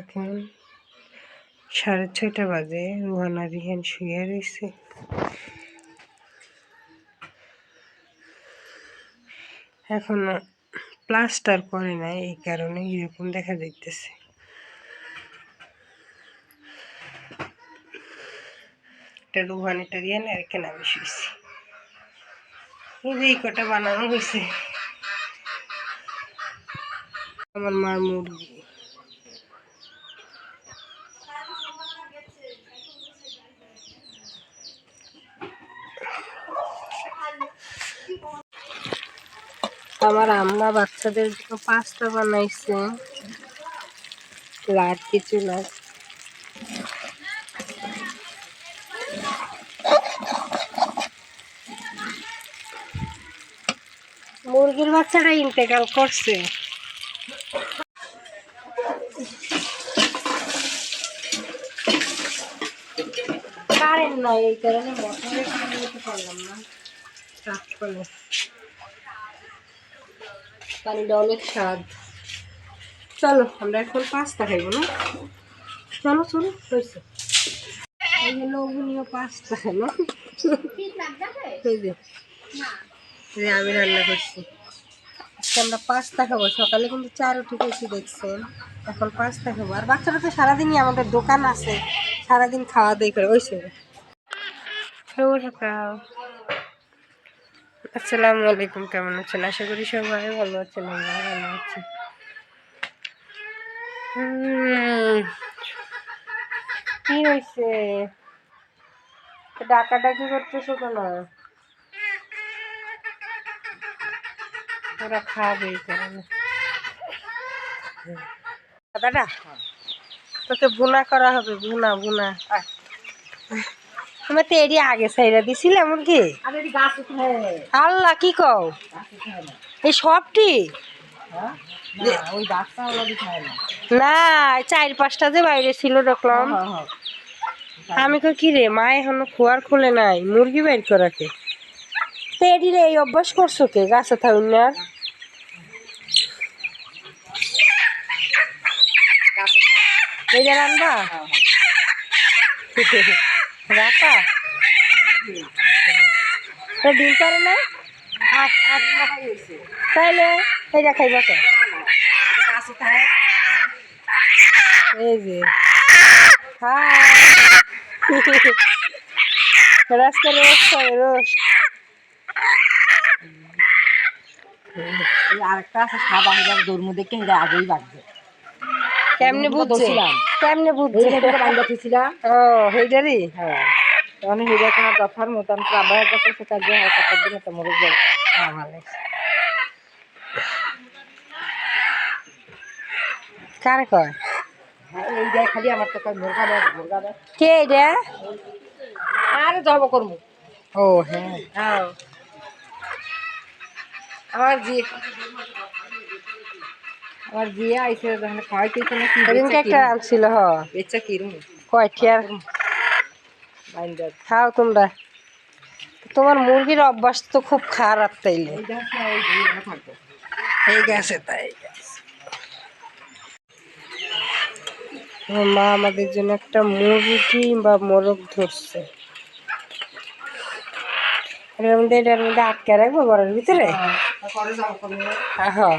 এখন সাড়ে ছয়টা বাজে, রুহানা রিহান শুয়ে রয়েছে এখন প্লাস্টার করে নাই, এই কারণে এরকম দেখা যাইতেছে। এটা রুহান, এটা রিহান কটা বানানো হয়েছে আমার মার মুরগি। আমার আম্মা বাচ্চাদের জন্য পাস্তা বানাইছে। আর কিছু না। মুরগির বাচ্চাটা ইন্তেকাল করছে। কারেন্ট নাই, এই কারণে পানি পারলাম না। পানিটা অনেক স্বাদ। চলো, আমরা এখন পাস্তা খাইবো, না? চলো চলো হয়েছে লোভনীয় পাস্তা যে। আমি রান্না করছি। আমরা পাস্তা খাব। সকালে কিন্তু চা রুটি খেয়েছি দেখছেন? এখন পাস্তা খাব। আর বাচ্চারা তো সারাদিনই আমাদের দোকান আছে। সারাদিন খাওয়া দাওয়া করে, ওই সে শুভ সকাল আসসালামু আলাইকুম, কেমন আছেন? আশা করি সবাই ভালো আছেন আমরা ভালো আছি। কি হয়েছে? ডাকাডাকি করতেছো কেন? ওরা খাবে এই কারণে। দাদা তোকে বুনা করা হবে বুনা বুনা তুমি তো এরিয়া আগে সাইরা দিছিলে মুরগি আল্লাহ কি কও? এই সবটি? খায় না চার পাঁচটা যে বাইরে ছিল দেখলাম। আমি কই কি রে মা এখনও খোয়ার খুলে নাই মুরগি বের করাকে? তো এটি রে এই অভ্যাস করছ কে গাছে থাকুন না এইটা রান্না? রাখা তো ডিম পারে না তাইলে এইটা খাইবা কে এই যে হাই রাস্তা রোজ করে রোজ আরেকটা আছে সাদা হাজার দৌড় মধ্যে কে এটা আগেই বাড়বে কেমনে বুঝছে। কেমনে বুঝছে? বান্ধা থুছিলাম ও হেইটারি হ্যাঁ। তখন হিরা কোনো দফার মতন আবার একটা করছে তার জন্য একটা দিন একটা মরে যাবে কারে কয়? হ্যাঁ এই দেখ খালি আমার তো কয় মুরগা দেখ মুরগা দেখ কে এটা আরে জব করব। ও হ্যাঁ। হ্যাঁ। আমার জি যখন খাওয়াইতেছে না সেদিনকে একটা আনছিল হ। বেচা কিরম? খাও তোমরা। তোমার মুরগির অভ্যাস তো খুব খারাপ তাইলে। এই গেছে তাই। মা আমাদের জন্য একটা মুরগি বা মোরগ ধরছে। এটার মধ্যে এটার মধ্যে আটকে রাখব ঘরের ভিতরে? হ্যাঁ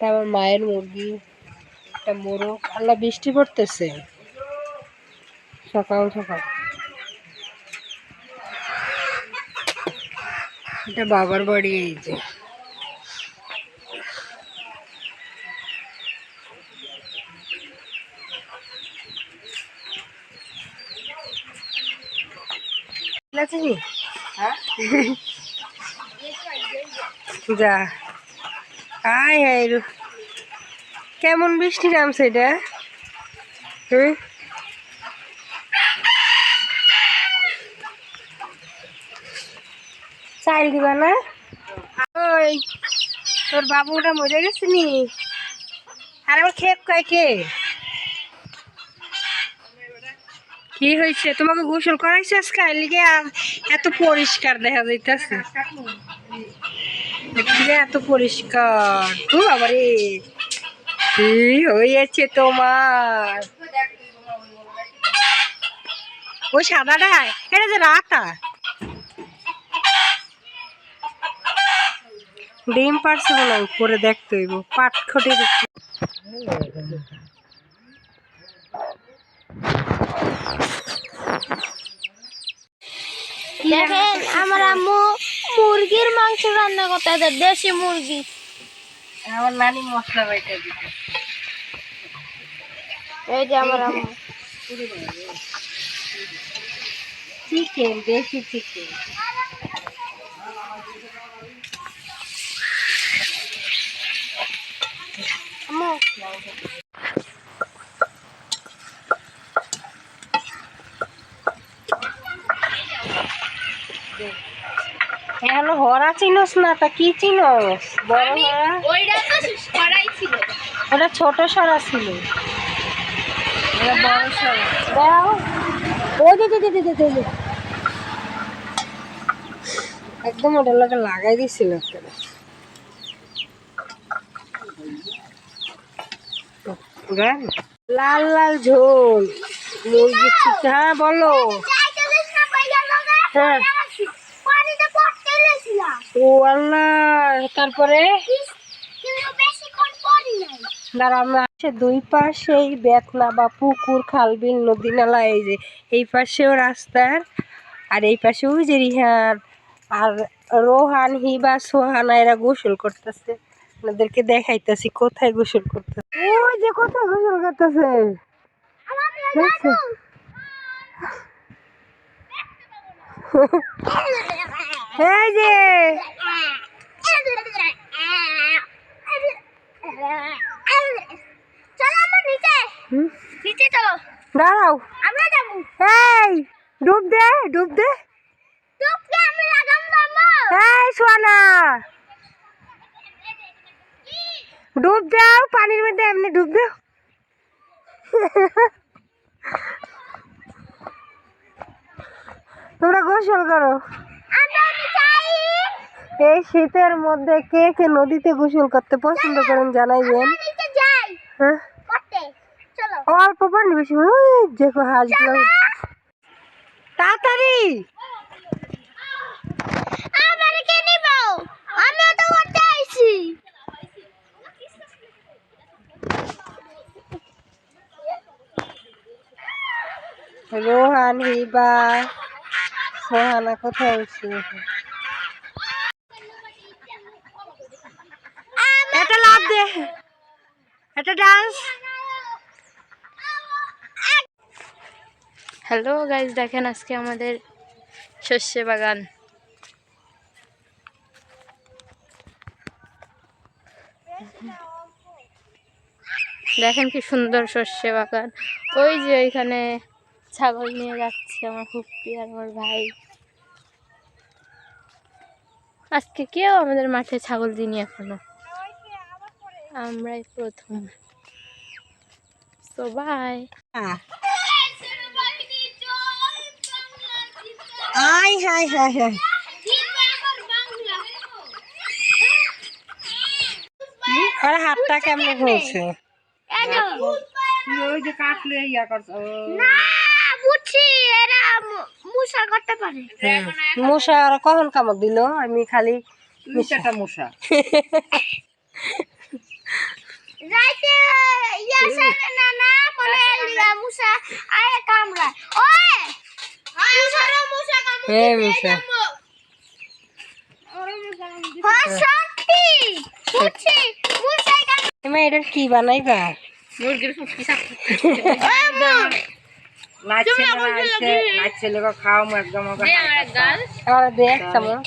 তা আমার মায়ের মুরগি একটা মোরগ আল্লাহ বৃষ্টি পড়তেছে। সকাল সকাল। এটা বাবার বাড়ি এই যে। হ্যাঁ? যা। আয় হায় রে। কেমন বৃষ্টি নামছে এটা? চাল দিবা না? ওই, তোর বাবুটা মরে গেছে নি। আর আমার খেপ কয় কে? কি হয়েছে তোমাকে গোসল করাইছে আজকে? লিগে এত পরিষ্কার দেখা যাইতেছে। এত পরিষ্কার। ও বাবারে। কি হয়েছে তোমার? ওই সাদাটা, এটা যে রাতা ডিম পারছে হয়, উপরে দেখতে হইব। পাট খটে দেখেন, আমার আম্মু মুরগির মাংস রান্না করতে দেয় দেশি মুরগি। আমার নানি মশলা বাইটা দিতে এই যে আমার আম্মু। চিকেন দেশি চিকেন আম্মু এখন হরা চিনস না তা কি চিনস? বড় হরা? ওইটা তো করাই ছিল। ওটা ছোট সরা ছিল। এটা বড় সরা। দাও। ও একদম ওটা লাগে লাগাই দিছিল। লাল লাল ঝোল। মুরগি হ্যাঁ বলো। হ্যাঁ। ও আল্লাহ তারপরে? দাঁড়া দুই পাশেই বেতনা বা পুকুর খাল বিল নদী নালা এই যে এই পাশেও রাস্তার আর এই পাশে ওই যে রিহান আর রোহান হিবা সোহানা এরা গোসল করতেছে। ওনাদেরকে দেখাইতেছি কোথায় গোসল করতেছে। ওই যে কোথায় গোসল করতেছে? দেখছ? এই যে। চলো আমরা নিচে। নিচে চলো। দাঁড়াও। আমরা যাব। এই ডুব দে ডুব দে। আমি লাগাম যাব। এই সোনা ডুব দাও পানির মধ্যে এমনি ডুব দাও। তোমরা গোসল করো। এই শীতের মধ্যে কে কে নদীতে গোসল করতে পছন্দ করেন জানাইবেন? হ্যাঁ? অল্প পানি বেশি দেখো হাঁসগুলো। তাড়াতাড়ি! রোহান হিবা সোহানা কোথায় উঠছে? এটা ডান্স হ্যালো গাইজ দেখেন আজকে আমাদের শস্য বাগান। দেখেন কি সুন্দর শস্য বাগান। ওই যে ওইখানে ছাগল নিয়ে যাচ্ছে আমার হুপ্পি আর আমার ভাই। আজকে কেউ আমাদের মাঠে ছাগল দিনি এখনও। আমরাই প্রথম। তো বাই আই হাই হাই হাই আরে হাতটা কেমনে ঘুরছে ওই যে কাটলে ইয়া করছে না বুঝছি এরা মুসা করতে পারে। মশা আর কখন কামড় দিল? আমি খালি একটা মশা রাইতে ইয়া সারে না না মনে লিগা মুসা আয় কামড়া ওই মুসা হ্যাঁ সত্যি বুঝছি মুসাই কামড় তুমি এটার কি বানাইবা মুরগির ফুটকি নাচছে লোক খাও একদম ওকে আর দে এক চামচ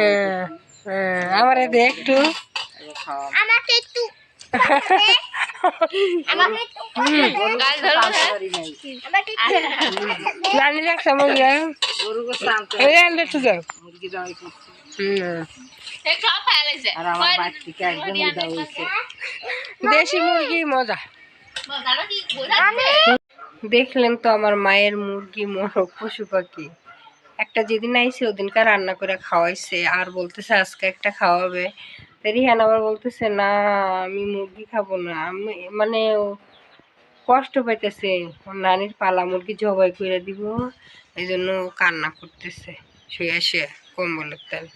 হ্যাঁ হ্যাঁ আমার এতে একটু। আমাকে রাখছে যাও দেশি মুরগি মজা। দেখলেন তো আমার মায়ের মুরগি মোরগ পশু পাখি। একটা যেদিন আইসে ওদিনকার রান্না করে খাওয়াইছে। আর বলতেছে, আজকে একটা খাওয়াবে। রিহান আবার বলতেছে, না, আমি মুরগি খাব না। আমি মানে কষ্ট পাইতেছে। নানির পালা মুরগি জবাই করে দিব। এই জন্য কান্না করতেছে। শুয়ে শুয়ে কম্বলের তেল।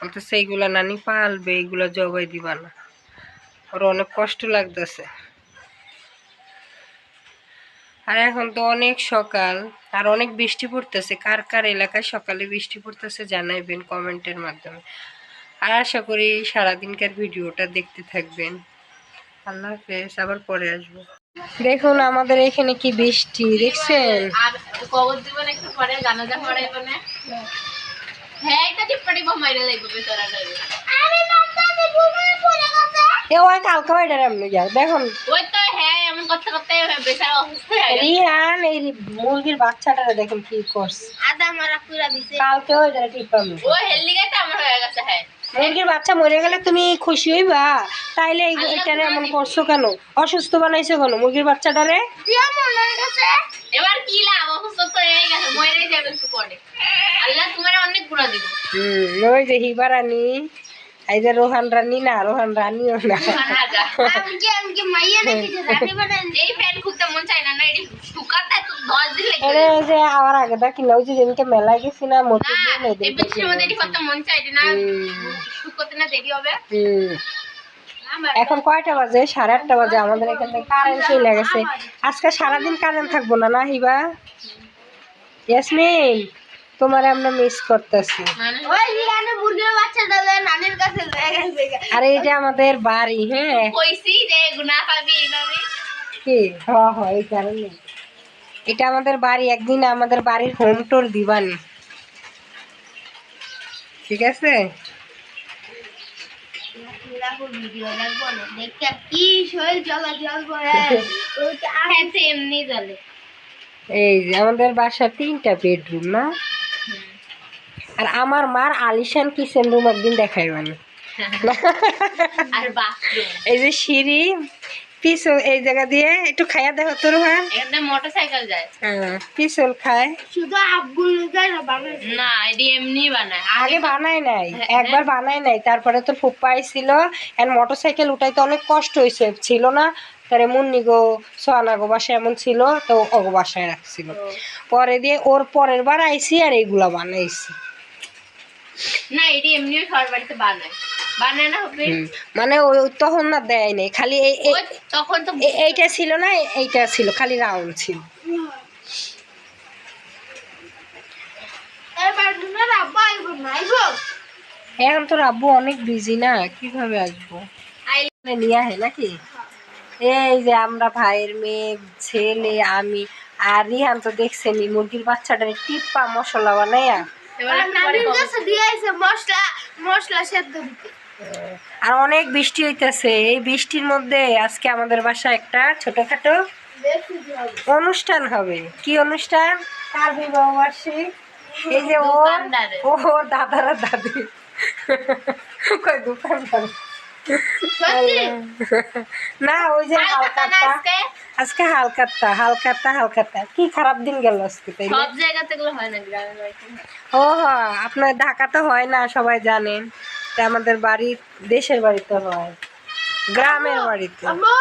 বলতেছে, এইগুলা নানি পালবে, এইগুলা জবাই দিবা না। ওর অনেক কষ্ট লাগতেছে। আর এখন তো অনেক সকাল আর অনেক বৃষ্টি পড়তেছে। কার কার এলাকায় সকালে বৃষ্টি পড়তেছে জানাইবেন কমেন্টের মাধ্যমে। আর আশা করি সারাদিনকার ভিডিওটা দেখতে থাকবেন। আল্লাহ হাফেজ আবার পরে আসব। দেখুন আমাদের এখানে কি বৃষ্টি দেখছেন? আর কবর দিবেন একটু পরে জানাজা পড়াইব হ্যাঁ একটা টিপ্পাটি বোম লাগবে বেচারাটা আরে বাবা আমি ঘুমিয়ে পড়ে গেছে। এ ওই কালকে ওইটার এমনি দেখুন। ওই তো হ্যাঁ এমন করতে করতে বেচারা অসুস্থ হয়ে রিহান এই মুরগির বাচ্চাটারে দেখুন কি করছে। আদা মারা পুরা দিছে। কালকে টিপামি ও হেলদি আমার হয়ে গেছে হ্যাঁ। মুরগির বাচ্চা মরে গেলে তুমি খুশি হইবা? তাইলে এই- এইটারে এমন করছ কেন? অসুস্থ বানাইছো কেন মুরগির বাচ্চাটারে? এবার কি লাভ? অসুস্থ তো হয়ে গেছে মরে যাবে একটু পরে আল্লাহ তোমার অনেক গুণা দিব। হুম ওই যে হিবা রানী এই যে রোহান রানী না রোহান রানীও না। না না আমার আগে দা কিনা ওই যে যেদিনকে মেলায় গেছি না না না না এখন কয়টা বাজে? সাড়ে আটটা বাজে আমাদের এখান থেকে কারেন্ট চলে গেছে। আজকে সারাদিন কারেন্ট থাকব না না হিবা? ইয়াসমিন তোমার আমরা মিস করতেছি। আর এই আমাদের বাড়ি হ্যাঁ। কি? হ হ এই কারণে। এটা আমাদের বাড়ি একদিন আমাদের বাড়ির হোম টুর দিবানি। ঠিক আছে? এই যে আমাদের বাসা তিনটা বেডরুম না? আর আমার মার আলিশান কিচেন রুম একদিন দেখাই মানে এই যে সিঁড়ি পিছল এই জায়গা দিয়ে একটু খাইয়া দেখো তোর হ্যাঁ মোটরসাইকেল যায়। পিছল খায়। শুধু আব্বুল না এটি এমনি বানায়। আগে বানাই নাই একবার বানাই নাই। তারপরে তো ফুপ্পা আইছিল আর মোটর সাইকেল উঠাইতে অনেক কষ্ট হয়েছে ছিল না। তারে মুন্নি গো সোয়ানা গো বাসায় এমন ছিল তো অগো বাসায় রাখছিল। পরে দিয়ে ওর পরের বার আইসি আর এইগুলা বানাইছি। না এটি এমনিও সবার বাড়িতে বানায়। বানায় না হবে মানে ওই তখন না দেয় নাই খালি এই তখন তো এইটা ছিল না এইটা ছিল খালি রাউন্ড ছিল। এখন তো আব্বু অনেক বিজি না কীভাবে আসব? নিয়ে আহে নাকি? এই যে আমরা ভাইয়ের মেয়ে ছেলে আমি আর রিহান তো দেখছেনি মুরগির বাচ্চাটারে টিপ্পা মশলা বানাইয়া আর অনেক বৃষ্টি হইতেছে। এই বৃষ্টির মধ্যে আজকে আমাদের বাসায় একটা ছোটখাটো অনুষ্ঠান হবে। কি অনুষ্ঠান? কার বিবাহ বার্ষিক এই যে ও। ও দাদারা দাদি। দোকানদার? না ওই যে হালকাতা আজকে হালকাতা হালকাতা হালকাতা কি খারাপ দিন গেল আজকে তাই না? সব জায়গাতে এগুলো হয় না গ্রামের বাড়িতে? ও হ্যাঁ আপনার ঢাকাতে হয় না সবাই জানেন। তা আমাদের বাড়ি দেশের বাড়িতে হয়। গ্রামের বাড়িতে। আম্মু!